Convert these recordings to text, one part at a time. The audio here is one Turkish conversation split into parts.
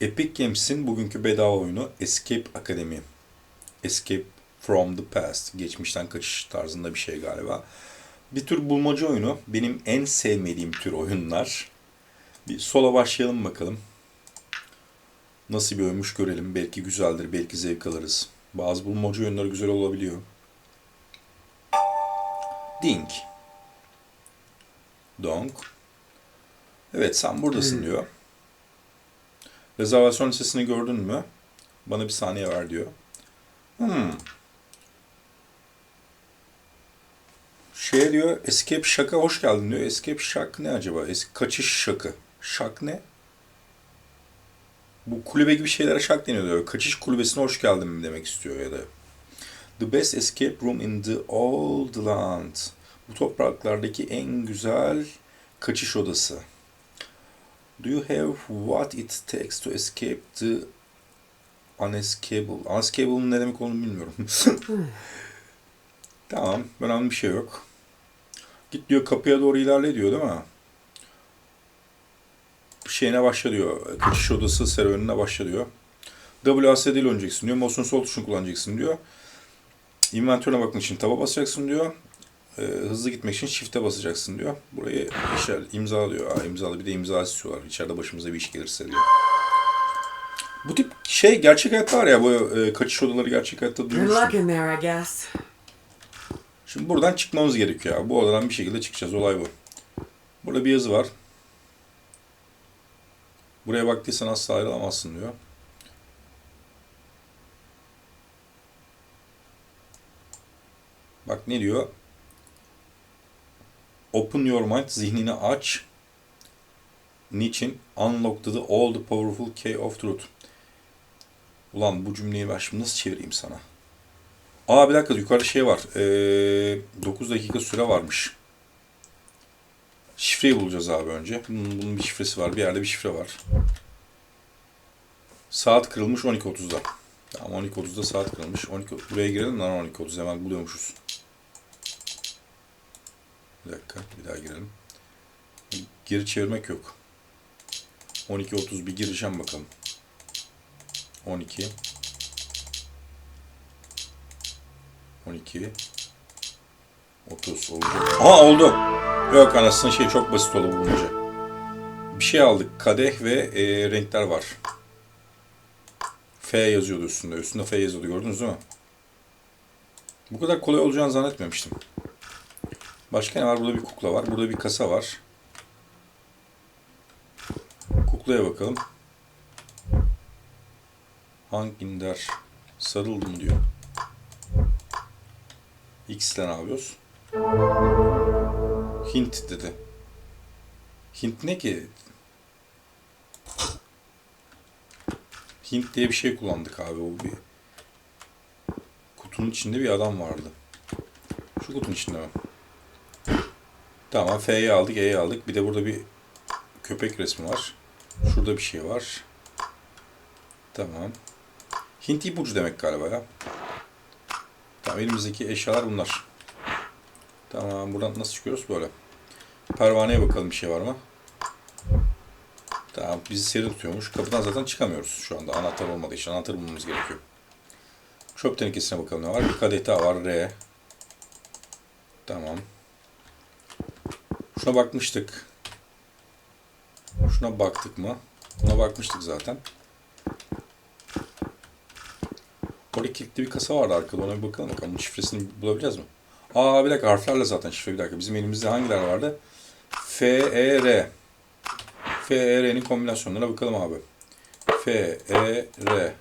Epic Games'in bugünkü bedava oyunu Escape Academy. Escape from the Past. Geçmişten kaçış tarzında bir şey galiba. Bir tür bulmaca oyunu. Benim en sevmediğim tür oyunlar. Bir sola başlayalım bakalım. Nasıl bir oyunmuş görelim. Belki güzeldir, belki zevk alırız. Bazı bulmaca oyunları güzel olabiliyor. Dink. Donk. Evet sen buradasın diyor. Rezervasyon listesini gördün mü? Bana bir saniye ver diyor. Hmm. Şey diyor, Escape Şaka hoş geldin diyor. Escape Şak ne acaba? Es kaçış şakı. Şak ne? Bu kulübe gibi şeylere şak deniyor diyor. Kaçış kulübesine hoş geldin demek istiyor ya da. The best escape room in the old land. Bu topraklardaki en güzel kaçış odası. Do you have what it takes to escape the unescapable? Unescapable'ın ne demek olduğunu bilmiyorum. tamam, önemli bir şey yok. Git diyor kapıya doğru ilerle diyor değil mi? Şeyine başla diyor. Kaçış odası serüvenine başla diyor. WASD ile oynayacaksın diyor. Mouse'un sol tuşunu kullanacaksın diyor. Inventörüne bakmak için taba basacaksın diyor. Ee, hızlı gitmek için shift'e basacaksın diyor. Burayı işler, imza diyor. Aa, imzalı bir de imza istiyorlar. İçeride başımıza bir iş gelirse diyor. Bu tip şey gerçek hayatta var ya bu e, kaçış odaları gerçek hayatta duymuştum. Şimdi buradan çıkmamız gerekiyor abi. Bu odadan bir şekilde çıkacağız. Olay bu. Burada bir yazı var. Buraya baktıysan asla ayrılamazsın diyor. Bak ne diyor? Open your mind, zihnini aç. Niçin? Unlock the all the powerful key of truth. Ulan bu cümleyi ben şimdi nasıl çevireyim sana? Aa bir dakika yukarıda şey var. Ee, 9 dakika süre varmış. Şifreyi bulacağız abi önce. Bunun, bunun bir şifresi var. Bir yerde bir şifre var. Saat kırılmış 12.30'da. Tamam 12.30'da saat kırılmış. 12 buraya girelim lan 12.30 hemen buluyormuşuz. Bir dakika bir daha girelim. Geri çevirmek yok. 12.30 bir gireceğim bakalım. 12 12 30 olacak. Aa oldu. Yok anasını şey çok basit oldu bulunca. Bir şey aldık. Kadeh ve e, renkler var. F yazıyordu üstünde. Üstünde F yazıyordu gördünüz değil mi? Bu kadar kolay olacağını zannetmemiştim. Başka ne var? Burada bir kukla var. Burada bir kasa var. Kuklaya bakalım. Hanginder sarıldım diyor. X'le ne yapıyoruz? Hint dedi. Hint ne ki? Hint diye bir şey kullandık abi. O bir kutunun içinde bir adam vardı. Şu kutunun içinde mi? Tamam F'yi aldık, E'yi aldık. Bir de burada bir köpek resmi var. Şurada bir şey var. Tamam. Hint ipucu demek galiba ya. Tamam elimizdeki eşyalar bunlar. Tamam buradan nasıl çıkıyoruz? Böyle. Pervaneye bakalım bir şey var mı? Tamam bizi seri tutuyormuş. Kapıdan zaten çıkamıyoruz şu anda. Anahtar olmadığı için anahtar bulmamız gerekiyor. Çöp tenekesine bakalım ne var? Bir kadeh daha var. R. Tamam. Şuna bakmıştık. Şuna baktık mı? Buna bakmıştık zaten. Kilitli bir kasa vardı arkada. Ona bir bakalım bakalım. Bunun şifresini bulabileceğiz mi? Aa bir dakika harflerle zaten şifre bir dakika. Bizim elimizde hangiler vardı? F, E, R. F, E, R'nin kombinasyonlarına bakalım abi. F, E, R.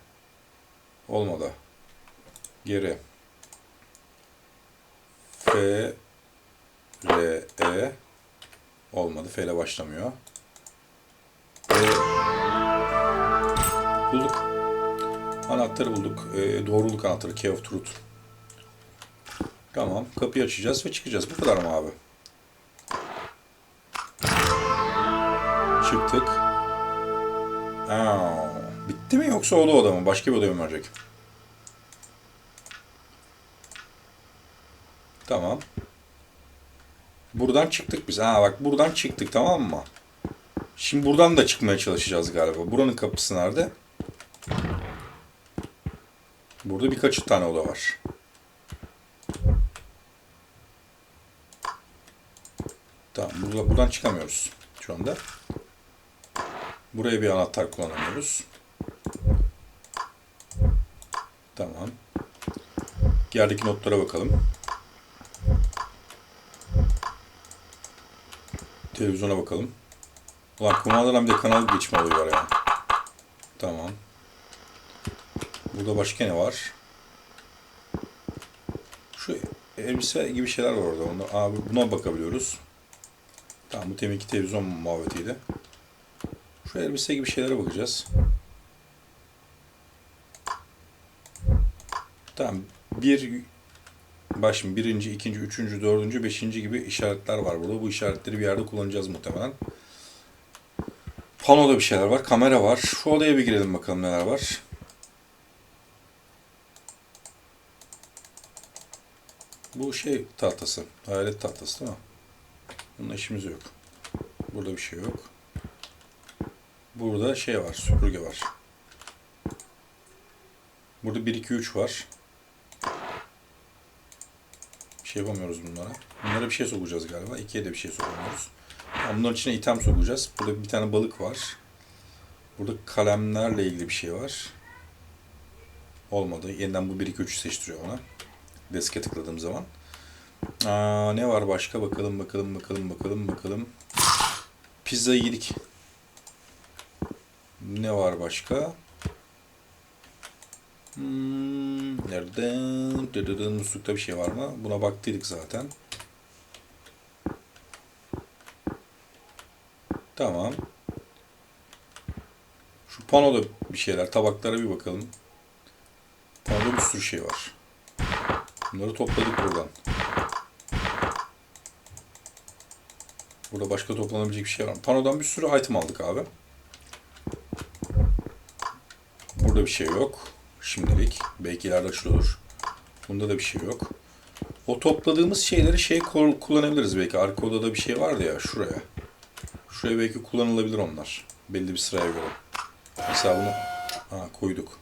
Olmadı. Geri. F, R, E. Olmadı. F ile başlamıyor. E. Bulduk. Anahtarı bulduk. Ee, doğruluk anahtarı. Key of Truth. Tamam. Kapıyı açacağız ve çıkacağız. Bu kadar mı abi? Çıktık. Aa, bitti mi yoksa o da oda mı? Başka bir oda mı verecek? Tamam. Buradan çıktık biz. Ha bak buradan çıktık tamam mı? Şimdi buradan da çıkmaya çalışacağız galiba. Buranın kapısı nerede? Burada birkaç tane oda var. Tamam, burada, buradan çıkamıyoruz şu anda. Buraya bir anahtar kullanamıyoruz. Tamam. Yerdeki notlara bakalım. Televizyona bakalım. Ulan kumandadan bir de kanal geçme olayı var ya. Tamam. Burada başka ne var? Şu elbise gibi şeyler var orada. Onu, abi buna bakabiliyoruz. Tamam bu teminki televizyon muhabbetiydi. Şu elbise gibi şeylere bakacağız. Tamam. Bir Bak şimdi birinci, ikinci, üçüncü, dördüncü, beşinci gibi işaretler var burada. Bu işaretleri bir yerde kullanacağız muhtemelen. Panoda bir şeyler var. Kamera var. Şu odaya bir girelim bakalım neler var. Bu şey tahtası. Hayalet tahtası değil mi? Bununla işimiz yok. Burada bir şey yok. Burada şey var. Süpürge var. Burada 1, 2, 3 var. Bir şey yapamıyoruz bunlara. Bunlara bir şey sokacağız galiba. İkiye de bir şey sokamıyoruz. Ama Bunların içine item sokacağız. Burada bir tane balık var. Burada kalemlerle ilgili bir şey var. Olmadı. Yeniden bu 1, 2, 3'ü seçtiriyor ona. Deske tıkladığım zaman. Aa, ne var başka? Bakalım, bakalım, bakalım, bakalım, bakalım. Pizza yedik. Ne var başka? Hmm, nereden? Dıdıdın, muslukta bir şey var mı? Buna baktıydık zaten. Tamam. Şu panoda bir şeyler, tabaklara bir bakalım. Panoda bir sürü şey var. Bunları topladık buradan. Burada başka toplanabilecek bir şey var mı? Panodan bir sürü item aldık abi. Burada bir şey yok. Şimdilik. Belki ileride açılır. Bunda da bir şey yok. O topladığımız şeyleri şey kul- kullanabiliriz belki. Arka odada bir şey vardı ya şuraya. Şuraya belki kullanılabilir onlar. Belli bir sıraya göre. Mesela bunu ha, koyduk.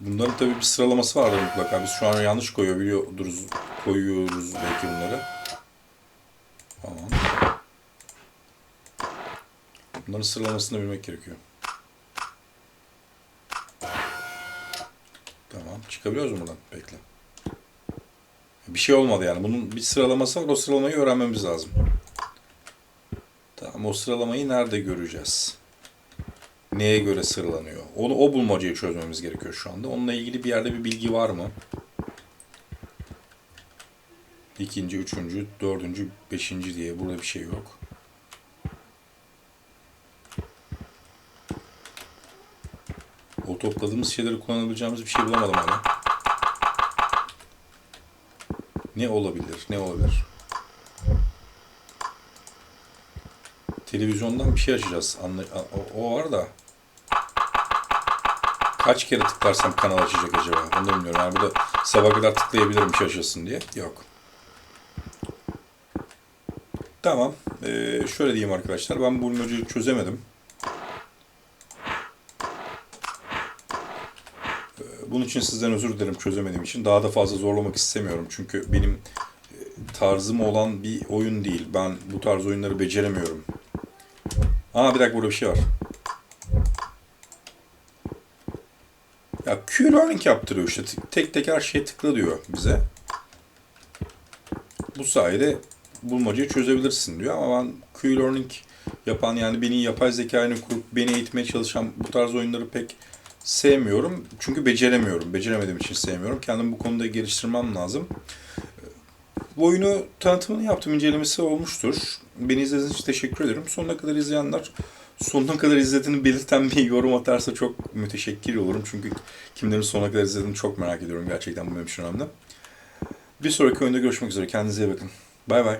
Bunların tabii bir sıralaması vardır mutlaka. Biz şu an yanlış koyuyor biliyoruz, koyuyoruz belki bunları. Tamam. Bunların sıralamasını bilmek gerekiyor. Tamam. Çıkabiliyoruz mu buradan? Bekle. Bir şey olmadı yani. Bunun bir sıralaması var. O sıralamayı öğrenmemiz lazım. Tamam. O sıralamayı nerede göreceğiz? Neye göre sıralanıyor? Onu o bulmacayı çözmemiz gerekiyor şu anda. Onunla ilgili bir yerde bir bilgi var mı? İkinci, üçüncü, dördüncü, beşinci diye burada bir şey yok. Topladığımız şeyleri kullanabileceğimiz bir şey bulamadım hala. Ne olabilir? Ne olabilir? Televizyondan bir şey açacağız. Anla- o, o var da. Kaç kere tıklarsam kanal açacak acaba? Onu da bilmiyorum. Yani burada sabah kadar tıklayabilirim şey açılsın diye. Yok. Tamam. Ee, şöyle diyeyim arkadaşlar. Ben bu bulmacayı çözemedim. Ee, Bunun için sizden özür dilerim çözemediğim için. Daha da fazla zorlamak istemiyorum. Çünkü benim e, tarzım olan bir oyun değil. Ben bu tarz oyunları beceremiyorum. Aa bir dakika burada bir şey var. Ya Q-Learning yaptırıyor işte. Tek tek her şeye tıkla diyor bize. Bu sayede bulmacayı çözebilirsin diyor ama ben Q-Learning yapan yani beni yapay zekayla kurup beni eğitmeye çalışan bu tarz oyunları pek sevmiyorum. Çünkü beceremiyorum. Beceremediğim için sevmiyorum. Kendimi bu konuda geliştirmem lazım. Bu oyunu tanıtımını yaptım. incelemesi olmuştur. Beni izlediğiniz için teşekkür ederim. Sonuna kadar izleyenler sonuna kadar izlediğini belirten bir yorum atarsa çok müteşekkir olurum. Çünkü kimlerin sonuna kadar izlediğini çok merak ediyorum. Gerçekten bu benim için önemli. Bir sonraki oyunda görüşmek üzere. Kendinize iyi bakın. Bay bay.